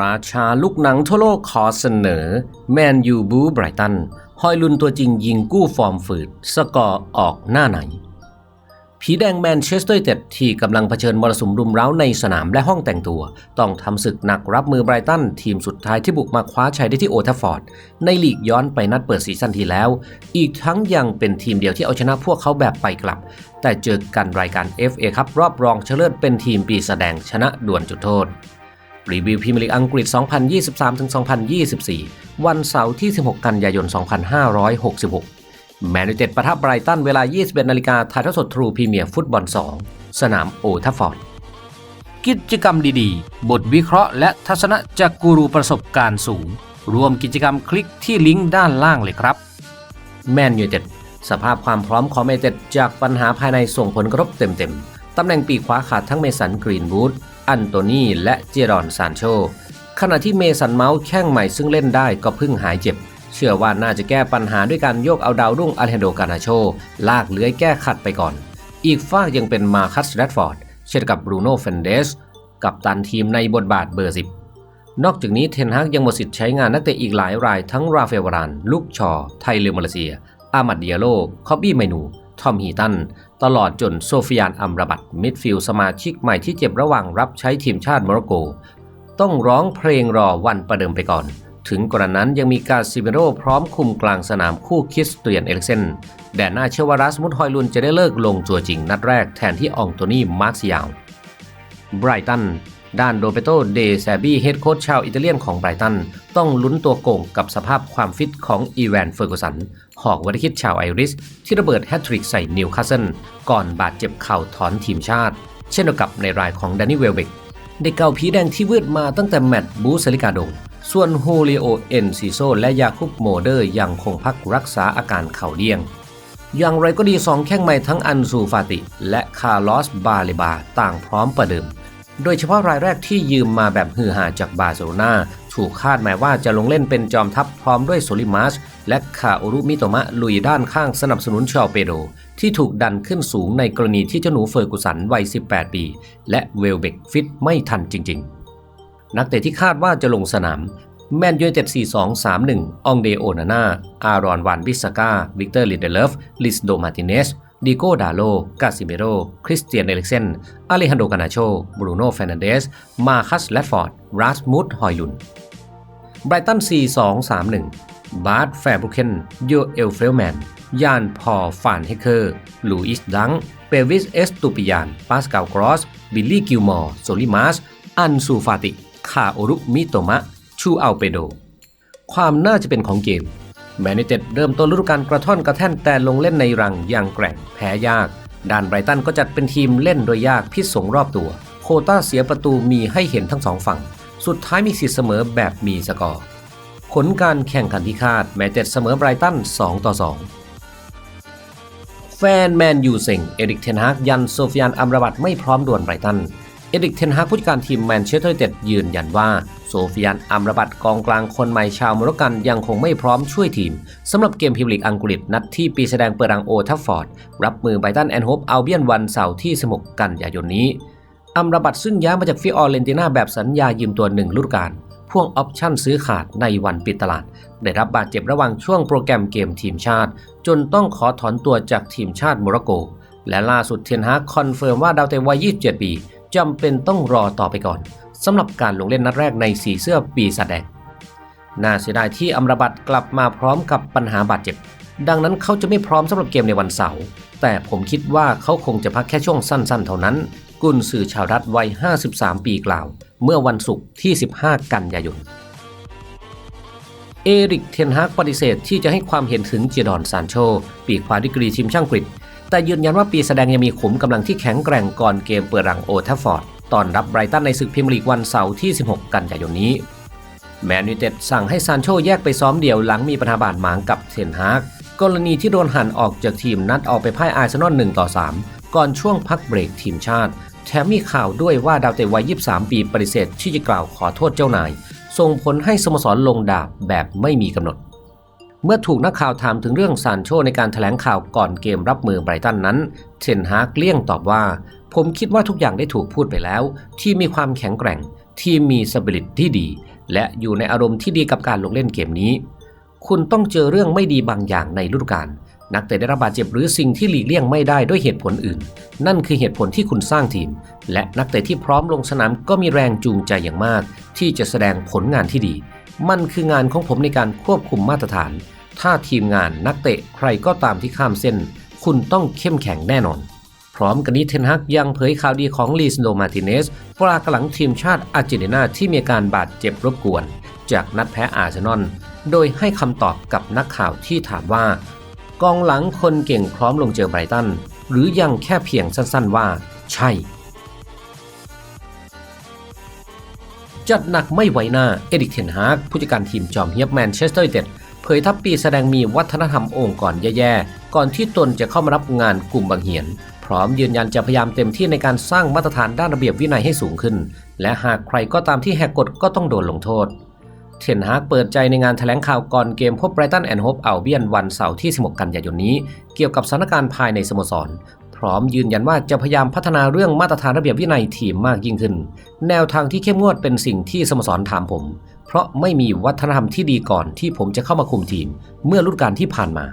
ราชาลูกหนังทั่วโลกขอเสนอ แมนยูบูไบรตันฮอยลุนตัวจริงยิงกู้ฟอร์มฝืด สกอร์ออกหน้าไหน ผีแดงแมนเชสเตอร์เต็ดที่กำลังเผชิญมรสุมรุมเร้าในสนามและห้องแต่งตัว ต้องทำศึกหนักรับมือไบรตันทีมสุดท้ายที่บุกมาคว้าชัยได้ที่โอทัฟฟอร์ด ในลีกย้อนไปนัดเปิดซีซั่นที่แล้ว อีกทั้งยังเป็นทีมเดียวที่เอาชนะพวกเขาแบบไปกลับ แต่เจอกันรายการ FA ครับรอบรองชนะเลิศเป็นทีมปีแสดงชนะด่วนจุดโทษ รีวิวพรีเมียร์ลีกอังกฤษ 2023-2024 วันเสาร์ที่ 16 กันยายน 2566 แมนยูเต็ดประทะไบรตันเวลา 21นาฬิกาถ่ายทอดสดทรูพรีเมียร์ฟุตบอล 2 สนามโอทัฟฟอร์ด กิจกรรมดีๆ บทวิเคราะห์และทัศนะจากกูรูประสบการณ์สูง รวมกิจกรรมคลิกที่ลิงก์ด้านล่างเลยครับ แมนยูเต็ดสภาพความพร้อมของแมนยูเต็ดจากปัญหาภายในส่งผลกระทบเต็มๆ ตำแหน่งปีกขวาขาดทั้งเมสันกรีนวูดอันโตนีและเจรอนซานโช ขณะที่เมสันเมาส์แข้งใหม่ซึ่งเล่นได้ก็เพิ่งหายเจ็บ เชื่อว่าน่าจะแก้ปัญหาด้วยการโยกเอาดาวรุ่งอาเลนโดกานาโช ลากเลื้อยแก้ขัดไปก่อน อีกฝากยังเป็นมาคัสแรดฟอร์ด เช่นกับบรูโน่เฟนเดส กับตันทีมในบทบาทเบอร์10นอกจากนี้เทนฮากยังหมดสิทธิ์ใช้งานนักเตะอีกหลายรายทั้งราเฟลวารานลูกชอ ไทเลมาเลเซีย อามัดเดียโลคอบบี้ไมนู ทอมฮีตัน ตลอดจนโซฟิยานอัมรบัตมิดฟิลสมาชิกใหม่ที่เจ็บระหว่างรับใช้ทีมชาติโมร็อกโก ต้องร้องเพลงรอวันประเดิมไปก่อน ถึงกรณนั้นยังมีกาซิเมโรพร้อมคุมกลางสนามคู่คิสเตียนเอลิกเซนแดนหน้าเชื่อว่ารัสมุดฮอยลุนจะได้เลิกลงจัวจริงนัดแรกแทนที่อองโตนี่มาร์คซิยาวไบรตัน ด้านโรเบโตเดแซบีเฮดโค้ชชาวอิตาเลียนของไบรตัน ต้องลุ้นตัวโก่งกับสภาพความฟิตของอีแวนเฟอร์กูสัน หอกวัตคิดชาวไอริส ที่ระเบิดแฮตทริกใส่นิวคาสเซิลก่อนบาดเจ็บเข่าถอนทีมชาติ เช่นเดียวกับในรายของแดนนี่เวลเบกเด็กเก่าผีแดงที่วืดมาตั้งแต่แมตต์บูสลิกาโด ส่วนโฮลิโอเอนซิโซและยาคุปโมเดอร์ยังคงพักรักษาอาการเข่าเลี่ยงอย่างไรก็ดีสองแข้งใหม่ทั้งอันซูฟาติ และคาร์ลอสบาเลบาต่างพร้อมประเดิม โดยเฉพาะรายแรกที่ยืมมาแบบฮือฮาจากบาร์เซโลนาถูกคาดหมายว่าจะลงเล่นเป็นจอมทัพพร้อมด้วยโซลิมัสและคาโอรุมิโตมะลุยด้านข้างสนับสนุนชาวเปโด ที่ถูกดันขึ้นสูงในกรณีที่เจ้าหนูเฟอร์กุสันวัย 18 ปี และเวลเบกฟิตไม่ทันจริง ๆ นักเตะที่คาดว่าจะลงสนามแมนยูเต็ด 4231 องเดโอนาน่า อารอนวานบิสกา วิกเตอร์ลิเดเลฟ ลิสโดมาติเนส ดิโก้ดาโล กาซิเมโร คริสเตียนเอลิกเซนอาเลฮันโดกานาโช บรูโน่เฟรนันเดส มาคัสแลดฟอร์ดรัสมุดฮอยลุน ไบรตัน 4-2-3-1 บาร์ดแฟร์บรุเคนโยเอลเฟลแมน ยานพอฟานเฮเคอร์ ลูอิสดัง เปวิสเอสตูปิยาน ปาสกาลกรอส บิลลี่กิลมอร์ โซลิมัสอันซูฟาติ คาโอรุมิโตมะ ชูอัลเปโด ความน่าจะเป็นของเกม แมนยูเต็ดเริ่มต้นฤดูกาลกระท่อนกระแท่นแต่ลงเล่นในรังอย่างแกร่งแพ้ยาก ด้านไบรตันก็จัดเป็นทีมเล่นโดยยากพิษสงรอบตัว โคต้าเสียประตูมีให้เห็นทั้งสองฝั่ง สุดท้ายมีสิทธิ์เสมอแบบมีสกอร์ ผลการแข่งขันที่คาดแมนเต็ดเสมอไบรตัน 2 ต่อ 2 แฟนแมนยูเซ็งเอริกเทนฮากยันโซฟิยานอัมราบัตไม่พร้อมด่วนไบรตัน เอริกเทนฮากผู้จัดการทีมแมนเชสเตอร์ยูไนเต็ดยืนยันว่าโซฟิยานอัมรบัตกองกลางคนใหม่ชาวโมร็อกกันยังคงไม่พร้อมช่วยทีมสำหรับเกมพรีเมียร์ลีกอังกฤษนัดที่ปีแสดงเปิดรังโอทัฟฟอร์ด รับมือไบตันแอนโฮปอัลเบียนวันเสาร์ที่ 16 กันยายนนี้อัมรบัตซึ่งย้ายมาจากฟิออเรนติน่าแบบสัญญายืมตัวหนึ่งฤดูกาลพ่วงออปชั่นซื้อขาดในวันปิดตลาด ได้รับบาดเจ็บระหว่างช่วงโปรแกรมเกมทีมชาติ จนต้องขอถอนตัวจากทีมชาติโมร็อกโก และล่าสุดเทียนฮากคอนเฟิร์มว่าดาวเตะวัย 27 ปี จำเป็นต้องรอต่อไปก่อนสำหรับการลงเล่นนัดแรกในสีเสื้อปีศาจแดง น่าเสียดายที่อัมราบัตกลับมาพร้อมกับปัญหาบาดเจ็บ ดังนั้นเขาจะไม่พร้อมสำหรับเกมในวันเสาร์แต่ผมคิดว่าเขาคงจะพักแค่ช่วงสั้นๆ เท่านั้น กุนสื่อชาวรัฐวัย 53 ปีกล่าว เมื่อวันศุกร์ที่ 15 กันยายน เอริกเทนฮากปฏิเสธที่จะให้ความเห็นถึงเจดอนซานโช ปีกขวาดิกรีทีมช่างกรีก แต่ยืนยันว่าปีแสดงยังมีขุมกำลังที่แข็งแกร่งก่อนเกมเปิดรังโอทัฟฟอร์ดตอนรับไบรตันในศึกพรีเมียร์ลีกวันเสาร์ที่ 16 กันยายนนี้ แมนยูเต็ดสั่งให้ซานโชแยกไปซ้อมเดี่ยวหลังมีปัญหาบาดหมางกับเทนฮากกรณีที่โดนหันออกจากทีมนัดออกไปพ่ายอาร์เซนอล1ต่อ 3 ก่อนช่วงพักเบรกทีมชาติ แถมมีข่าวด้วยว่าดาวเตะวัย 23 ปีปฏิเสธที่จะกล่าวขอโทษเจ้านาย ส่งผลให้สโมสรลงดาบแบบไม่มีกำหนด เมื่อถูกนักข่าวถามถึงเรื่องซานโชในการถแถลงข่าวก่อนเกมรับมือไบรตันนั้น เทนฮากเลี่ยงตอบว่า ผมคิดว่าทุกอย่างได้ถูกพูดไปแล้ว ที่มีความแข็งแกร่ง ทีมมีสปิริตที่ดี และอยู่ในอารมณ์ที่ดีกับการลงเล่นเกมนี้ คุณต้องเจอเรื่องไม่ดีบางอย่างในฤดูกาลนักเตะได้รับบาดเจ็บหรือสิ่งที่หลีกเลี่ยงไม่ได้ด้วยเหตุผลอื่น นั่นคือเหตุผลที่คุณสร้างทีม และนักเตะที่พร้อมลงสนามก็มีแรงจูงใจอย่างมาก ที่จะแสดงผลงานที่ดี มันคืองานของผมในการควบคุมมาตรฐาน ถ้าทีมงานนักเตะใครก็ตามที่ข้ามเส้น คุณต้องเข้มแข็งแน่นอน พร้อมกันนี้เทนฮักยังเผยข่าวดีของลีสโดมาติเนสปรากหลังทีมชาติอาร์เจนตินาที่มีการบาดเจ็บรบกวน จากนัดแพ้อาร์เซนอลโดยให้คำตอบกับนักข่าวที่ถามว่า กองหลังคนเก่งพร้อมลงเจอไบรตันหรือยังแค่เพียงสั้นๆว่า ใช่ จัดหนักไม่ไหวหน้า เอดิกเทนฮากผู้จัดการทีมจอมเฮียบแมนเชสเตอร์ยูไนเต็ดเผยทัพปีแสดงมีวัฒนธรรมองค์กรแย่ๆ ก่อนที่ตนจะเข้ามารับงานกลุ่มบางเหียน พร้อมยืนยันจะพยายามเต็มที่ในการสร้างมาตรฐานด้านระเบียบวินัยให้สูงขึ้น และหากใครก็ตามที่แหกกฎก็ต้องโดนลงโทษเทนฮากเปิดใจในงานแถลงข่าวก่อนเกมพบไบรตันแอนด์โฮปอัลเบียนวันเสาร์ที่ 16 กันยายนนี้ เกี่ยวกับสถานการณ์ภายในสโมสร พร้อมยืนยันว่าจะพยายามพัฒนาเรื่องมาตรฐานระเบียบวินัยทีมมากยิ่งขึ้น แนวทางที่เข้มงวดเป็นสิ่งที่สโมสรถามผม เพราะไม่มีวัฒนธรรมที่ดีก่อนที่ผมจะเข้ามาคุมทีม เมื่อฤดูกาลที่ผ่านมา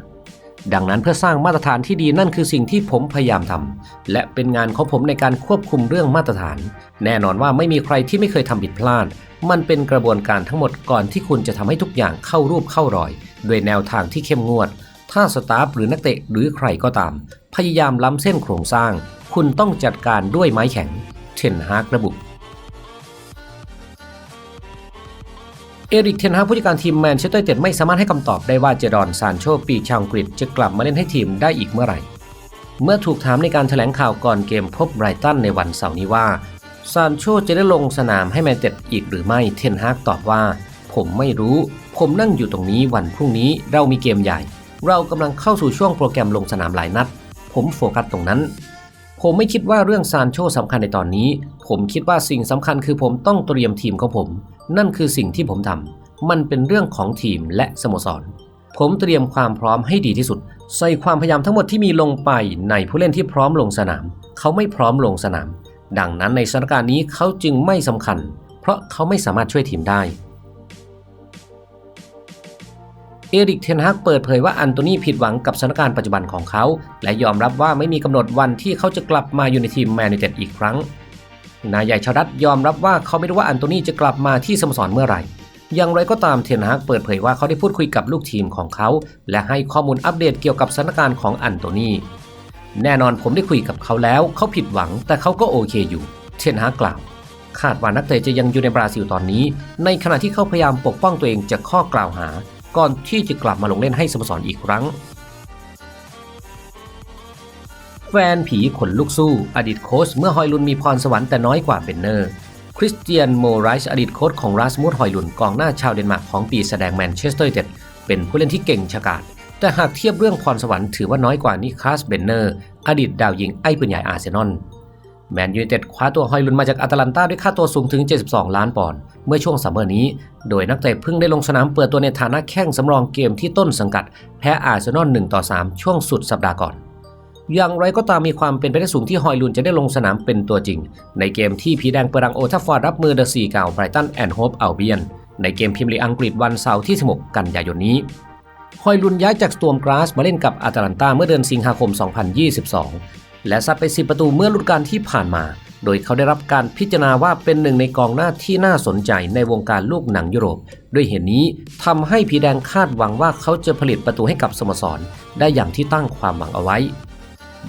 ดังนั้นเพื่อสร้างมาตรฐานที่ดีนั่นคือสิ่งที่ผมพยายามทำและเป็นงานของผมในการควบคุมเรื่องมาตรฐาน แน่นอนว่าไม่มีใครที่ไม่เคยทำผิดพลาด มันเป็นกระบวนการทั้งหมดก่อนที่คุณจะทำให้ทุกอย่างเข้ารูปเข้ารอย ด้วยแนวทางที่เข้มงวด ถ้าสตาฟหรือนักเตะหรือใครก็ตาม พยายามล้ำเส้นโครงสร้าง คุณต้องจัดการด้วยไม้แข็ง เทนฮากระบุเอริกเทนฮากผู้จัดการทีมแมนเชสเตอร์ยูไนเต็ดไม่สามารถให้คำตอบได้ว่าเจดอนซานโชปีกชาวอังกฤษจะกลับมาเล่นให้ทีมได้อีกเมื่อไหร่ เมื่อถูกถามในการแถลงข่าวก่อนเกมพบไบรตันในวันเสาร์นี้ว่าซานโชจะได้ลงสนามให้แมนเต็ดอีกหรือไม่เทนฮากตอบว่า ผมไม่รู้ ผมนั่งอยู่ตรงนี้วันพรุ่งนี้เรามีเกมใหญ่ เรากำลังเข้าสู่ช่วงโปรแกรมลงสนามหลายนัด ผมโฟกัสตรงนั้น ผมไม่คิดว่าเรื่องซานโชสำคัญในตอนนี้ ผมคิดว่าสิ่งสำคัญคือผมต้องเตรียมทีมของผม นั่นคือสิ่งที่ผมทำมันเป็นเรื่องของทีมและสโมสร ผมเตรียมความพร้อมให้ดีที่สุด ใส่ความพยายามทั้งหมดที่มีลงไปในผู้เล่นที่พร้อมลงสนาม เขาไม่พร้อมลงสนาม ดังนั้นในสถานการณ์นี้เขาจึงไม่สำคัญ เพราะเขาไม่สามารถช่วยทีมได้ เอริกเทนฮากเปิดเผยว่าอันโตนีผิดหวังกับสถานการณ์ปัจจุบันของเขา และยอมรับว่าไม่มีกำหนดวันที่เขาจะกลับมาอยู่ในทีมแมนยูเต็ดอีกครั้ง นายใหญ่ชาวรัฐยอมรับว่าเขาไม่รู้ว่าอันโตนีจะกลับมาที่สโมสรเมื่อไหร่ อย่างไรก็ตามเทนฮากเปิดเผยว่าเขาได้พูดคุยกับลูกทีมของเขา และให้ข้อมูลอัปเดตเกี่ยวกับสถานการณ์ของอันโตนีแน่นอนผมได้คุยกับเขาแล้ว เขาผิดหวังแต่เขาก็โอเคอยู่ เทนฮากกล่าวคาดว่านักเตะจะยังอยู่ในบราซิลตอนนี้ ในขณะที่เขาพยายามปกป้องตัวเองจากข้อกล่าวหา ก่อนที่จะกลับมาลงเล่นให้สโมสรอีกครั้ง แฟนผีขนลุกสู้ อดีตโค้ชเมื่อฮอยลุนมีพรสวรรค์แต่น้อยกว่าเบนเนอร์คริสเตียนโมไรส์อดีตโค้ชของราสมุดฮอยลุนกองหน้าชาวเดนมาร์กของปีแสดงแมนเชสเตอร์ยูไนเต็ดเป็นผู้เล่นที่เก่งฉกาจแต่หากเทียบเรื่องพรสวรรค์ถือว่าน้อยกว่านิคลาสเบนเนอร์ อดีตดาวยิงไอ้ปืนใหญ่อาร์เซนอล แมนยูเต็ดคว้าตัวฮอยลุนมาจากอาตาลันตาด้วยค่าตัวสูงถึง 72 ล้านปอนด์เมื่อช่วงซัมเมอร์นี้ โดยนักเตะเพิ่งได้ลงสนามเปิดตัวในฐานะแข้งสำรองเกมที่ต้นสังกัด แพ้อาร์เซนอล1ต่อ3 ช่วงสุดสัปดาห์ก่อน อย่างไรก็ตามมีความเป็นไปได้สูงที่ฮอยลุนจะได้ลงสนามเป็นตัวจริง ในเกมที่ผีแดงเปรังโอทัฟฟอร์ดรับมือเดอะซีเก่าไบรตันแอนด์โฮปอัลเบียนในเกมพรีเมียร์ลีอังกฤษวันเสาร์ที่ 16 กันยายนนี้ฮอยลุนย้ายจากสตวมกราสมาเล่นกับอาตาลันตาเมื่อเดือนสิงหาคม 2022 และซัดไป10ประตูเมื่อฤดูกาลที่ผ่านมา โดยเขาได้รับการพิจารณาว่าเป็นหนึ่งในกองหน้าที่น่าสนใจในวงการลูกหนังยุโรป ด้วยเหตุนนี้ทำให้ผีแดงคาดหวังว่าเขาจะผลิตประตูให้กับสโมสร ได้อย่างที่ตั้งความหวังเอาไว้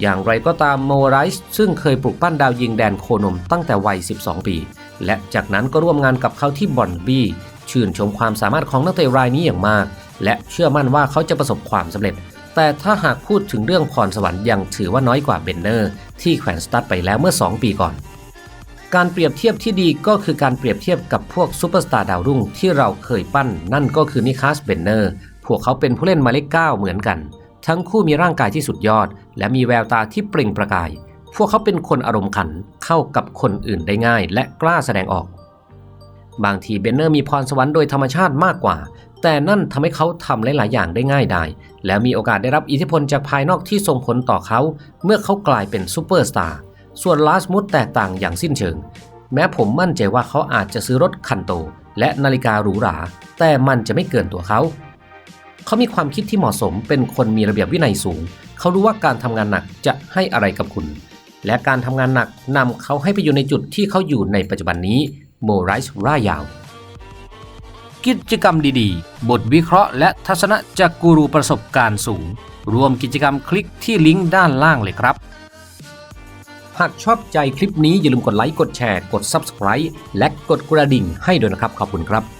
อย่างไรก็ตามโมไรส์ซึ่งเคยปลุกปั้นดาวยิงแดนโคนมตั้งแต่วัย 12 ปี และจากนั้นก็ร่วมงานกับเขาที่บอนบี้ชื่นชมความสามารถของนักเตะรายนี้อย่างมาก และเชื่อมั่นว่าเขาจะประสบความสำเร็จ แต่ถ้าหากพูดถึงเรื่องพรสวรรค์ยังถือว่าน้อยกว่าเบนเนอร์ ที่แขวนสตัดไปแล้วเมื่อ 2 ปีก่อน การเปรียบเทียบที่ดีก็คือการเปรียบเทียบกับพวกซูเปอร์สตาร์ดาวรุ่งที่เราเคยปั้น นั่นก็คือนิคลาสเบนเนอร์ พวกเขาเป็นผู้เล่นมาเลขเก้าเหมือนกัน ทั้งคู่มีร่างกายที่สุดยอด และมีแววตาที่เปล่งประกาย พวกเขาเป็นคนอารมณ์ขันเข้ากับคนอื่นได้ง่าย และกล้าแสดงออก บางทีเบนเนอร์มีพรสวรรค์โดยธรรมชาติมากกว่า แต่นั่นทำให้เขาทำหลาย ๆ อย่างได้ง่ายดายและมีโอกาสได้รับอิทธิพลจากภายนอกที่ส่งผลต่อเขา เมื่อเขากลายเป็นซูเปอร์สตาร์ส่วนลาสมุดแตกต่างอย่างสิ้นเชิง แม้ผมมั่นใจว่าเขาอาจจะซื้อรถคันโต และนาฬิกาหรูหรา แต่มันจะไม่เกินตัวเขา เขามีความคิดที่เหมาะสมเป็นคนมีระเบียบวินัยสูง เขารู้ว่าการทำงานหนักจะให้อะไรกับคุณ และการทำงานหนักนำเขาให้ไปอยู่ในจุดที่เขาอยู่ในปัจจุบันนี้โมไรส์ร่ายาว กิจกรรมดีๆ บทวิเคราะห์และทัศนะจากกูรูประสบการณ์สูง รวมกิจกรรมคลิกที่ลิงก์ด้านล่างเลยครับ หากชอบใจคลิปนี้อย่าลืมกดไลค์ กดแชร์ กด Subscribe และกดกระดิ่งให้ด้วยนะครับ ขอบคุณครับ